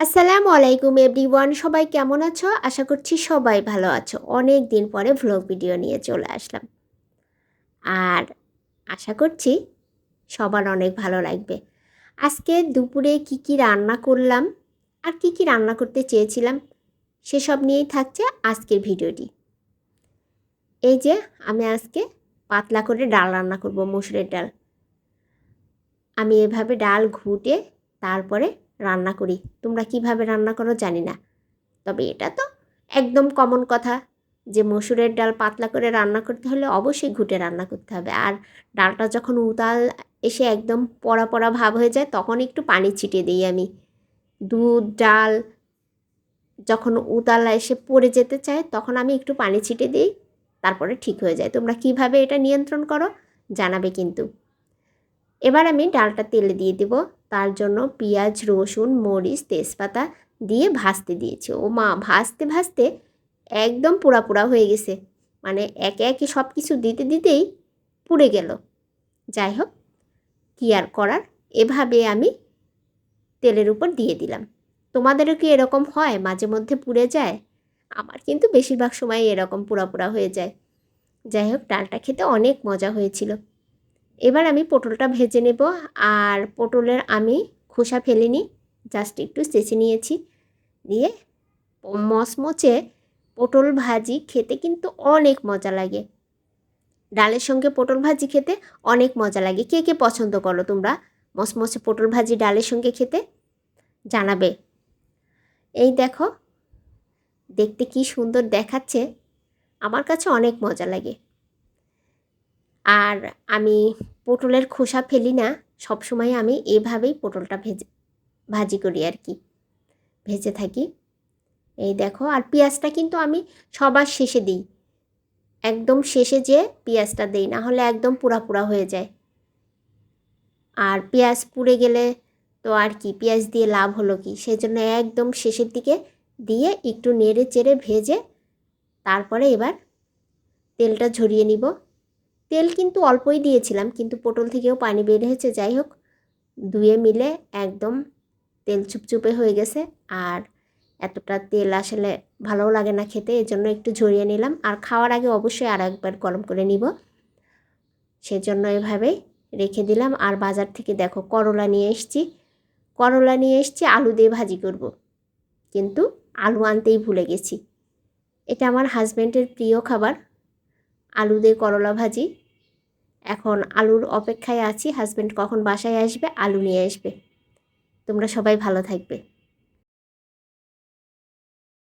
আসসালামু আলাইকুম এভরিওয়ান, সবাই কেমন আছো? আশা করছি সবাই ভালো আছো। অনেক দিন পরে ভ্লগ ভিডিও নিয়ে চলে আসলাম। আর আশা করছি সবার অনেক ভালো লাগবে। আজকে দুপুরে কি কি রান্না করলাম, আর কি কি রান্না করতে চেয়েছিলাম, সেসব নিয়েই থাকছে আজকের ভিডিওটি এই যে, আমি আজকে পাতলা করে ডাল রান্না করব, মসুরের ডাল। আমি এভাবে ডাল ঘুটে তারপরে রান্না করি। তোমরা কীভাবে রান্না করো জানি না। তবে এটা তো একদম কমন কথা যে মসুরের ডাল পাতলা করে রান্না করতে হলে অবশ্যই ঘুটে রান্না করতে হবে। আর ডালটা যখন উতাল এসে একদম পড়া পড়া ভাব হয়ে যায় তখন একটু পানি ছিটিয়ে দিই আমি। দুধ, ডাল যখন উতাল এসে পড়ে যেতে চায় তখন আমি একটু পানি ছিটিয়ে দিই, তারপরে ঠিক হয়ে যায়। তোমরা কীভাবে এটা নিয়ন্ত্রণ করো জানাবে কিন্তু। এবার আমি ডালটা তেলে দিয়ে দেব। তার জন্য পেঁয়াজ, রসুন, মরিচ, তেজপাতা দিয়ে ভাজতে দিয়েছি। ও মা, ভাজতে ভাজতে একদম পোড়া পোড়া হয়ে গেছে। মানে একে একে সব কিছু দিতে দিতেই পুড়ে গেল। যাই হোক, কী আর করার? এভাবে আমি তেলের উপর দিয়ে দিলাম। তোমাদেরও কি এরকম হয়? মাঝে মধ্যে পুড়ে যায়? আমার কিন্তু বেশিরভাগ সময় এরকম পোড়া পোড়া হয়ে যায়। যাই হোক, ডালটা খেতে অনেক মজা হয়েছিল। এবার আমি পটলটা ভেজে নেব। আর পটলের আমি খোসা ফেলিনি জাস্ট একটু চেঁচে নিয়েছি। দিয়ে মচমচে পটল ভাজি খেতে কিন্তু অনেক মজা লাগে। ডালের সঙ্গে পটল ভাজি খেতে অনেক মজা লাগে। কে কে পছন্দ করো তোমরা? মচমচে পটল ভাজি ডালের সঙ্গে খেতে? জানাবে। এই দেখো, দেখতে কি সুন্দর দেখাচ্ছে। আমার কাছে অনেক মজা লাগে। আর আমি পটলের খোসা ফেলি না, সবসময় আমি এভাবেই পটলটা ভেজে, ভাজি করি আর কি, ভেজে থাকি। এই দেখো, আর পেঁয়াজটা কিন্তু আমি সবার শেষে দিই, একদম শেষে যে পেঁয়াজটা দিই, না হলে একদম পুরা পুরা হয়ে যায়। আর পেঁয়াজ পুড়ে গেলে তো আর কি, পেঁয়াজ দিয়ে লাভ হলো কি সেই জন্য একদম শেষের দিকে দিয়ে একটু নেড়ে চেড়ে ভেজে তারপরে এবার তেলটা ঝরিয়ে নিব। তেল কিন্তু অল্পই দিয়েছিলাম, কিন্তু পটল থেকেও পানি বের হয়েছে, যাই হোক। ধুয়ে মিলে একদম তেল চুপচুপে হয়ে গেছে, আর এতটা তেল আসলে ভালোও লাগে না খেতে এর জন্য একটু ঝরিয়ে নিলাম। আর খাওয়ার আগে অবশ্যই আর একবার গরম করে নিব। সেজন্য এভাবেই রেখে দিলাম। আর বাজার থেকে দেখো, করলা নিয়ে এসছি। করলা নিয়ে এসছি, আলু দিয়ে ভাজি করব। কিন্তু আলু আনতেই ভুলে গেছি। এটা আমার হাজব্যান্ডের প্রিয় খাবার। আলু দিয়ে করলা ভাজি। এখন আলুর অপেক্ষায় আছি হাজব্যান্ড কখন বাসায় আসবে, আলু নিয়ে আসবে। তোমরা সবাই ভালো থাকবে।